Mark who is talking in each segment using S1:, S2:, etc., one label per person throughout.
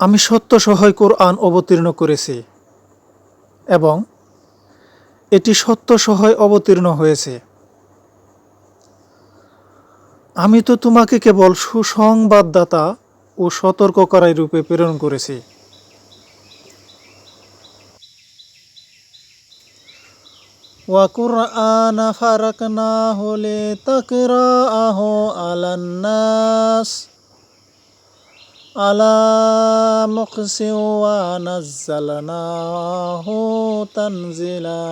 S1: আমি সত্য সহায় কোরআন অবতীর্ণ করেছি এবং এটি সত্য সহায় অবতীর্ণ হয়েছে আমি তো তোমাকে কেবল সুসংবাদদাতা ও সতর্ককারী রূপে প্রেরণ করেছি وقرآن فرقناه لتقرأه على الناس على مقس ونزلناه تنزيلا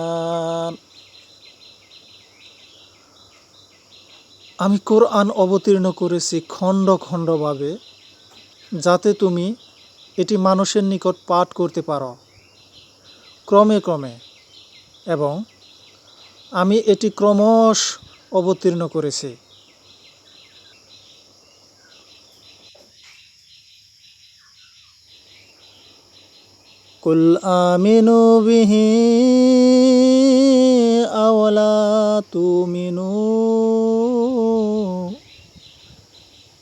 S1: আমি কোরআন অবতীর্ণ করেছি খণ্ড খণ্ডভাবে যাতে তুমি এটি মানুষের নিকট পাঠ করতে পারো ক্রমে ক্রমে এবং আমি এটি ক্রমশ অবতীর্ণ করেছি قل آمنوا به أو لا تؤمنوا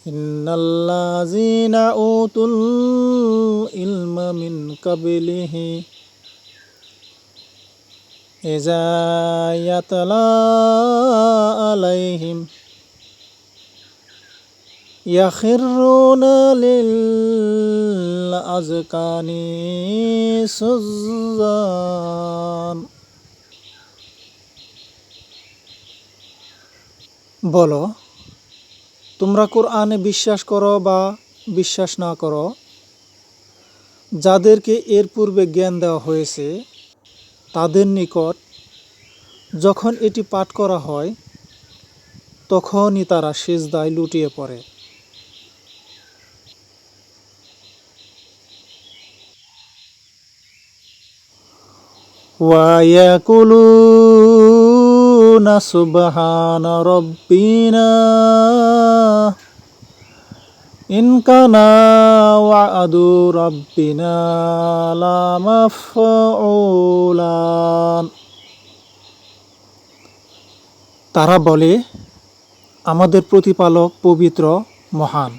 S1: إن الذين أوتوا العلم من قبله إذا يتلى عليهم يخرون للأذقان سجدان বলো তোমরা কোরআনে বিশ্বাস করো বা বিশ্বাস না করো যাদেরকে এর পূর্বে জ্ঞান দেওয়া হয়েছে তাদের নিকট যখন এটি পাঠ করা হয় তখনই তারা সেজদায় লুটিয়ে পড়ে ويقولون سبحان ربنا إن كان وعد ربنا لمفعولا তারা বলে আমাদের প্রতিপালক পবিত্র মহান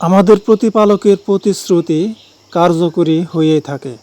S1: আমাদের প্রতিপালকের প্রতিশ্রুতি কার্যকরী হয়ে থাকে।